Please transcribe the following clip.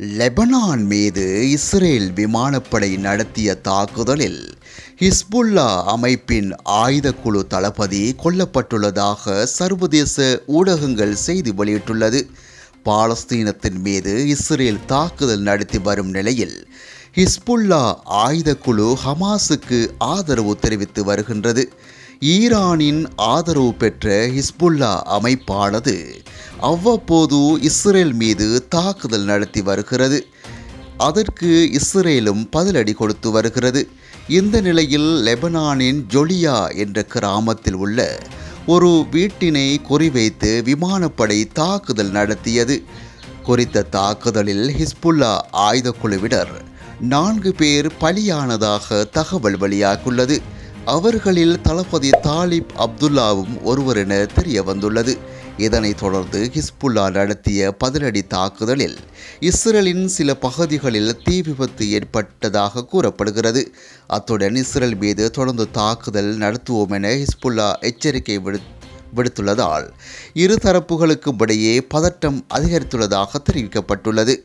Lebanon மீது Israel விமானப்படை நடத்திய தாக்குதலில் ஹிஸ்புல்லா அமைப்பின் ஆயுதக்குழு தளபதி கொல்லப்பட்டுள்ளதாக சர்வதேச ஊடகங்கள் செய்தி வெளியிட்டுள்ளது. பாலஸ்தீனத்தின் மீது இஸ்ரேல் தாக்குதல் நடத்தி வரும் நிலையில் ஹிஸ்புல்லா ஆயுதக்குழு ஹமாஸுக்கு ஆதரவு தெரிவித்து வருகின்றது. ஈரானின் ஆதரவு பெற்ற ஹிஸ்புல்லா அமைப்பானது அவ்வப்போது இஸ்ரேல் மீது தாக்குதல் நடத்தி வருகிறது. அதற்கு இஸ்ரேலும் பதிலடி கொடுத்து வருகிறது. இந்த நிலையில் லெபனானின் ஜொலியா என்ற கிராமத்தில் உள்ள ஒரு வீட்டினை குறிவைத்து விமானப்படை தாக்குதல் நடத்தியது. குறித்த தாக்குதலில் ஹிஸ்புல்லா ஆயுதக்குழுவினர் நான்கு பேர் பலியானதாக தகவல் வெளியாகியுள்ளது. அவர்களில் தளபதி தாலிப் அப்துல்லாவும் ஒருவர் என தெரிய வந்துள்ளது இதனைத் தொடர்ந்து ஹிஸ்புல்லா நடத்திய பதிலடி தாக்குதலில் இஸ்ரேலின் சில பகுதிகளில் தீ விபத்து ஏற்பட்டதாக கூறப்படுகிறது. அத்துடன் இஸ்ரேல் மீது தொடர்ந்து தாக்குதல் நடத்துவோம் என ஹிஸ்புல்லா எச்சரிக்கை விடு விடுத்துள்ளதால் இரு தரப்புகளுக்கும் இடையே பதட்டம் அதிகரித்துள்ளதாக தெரிவிக்கப்பட்டுள்ளது.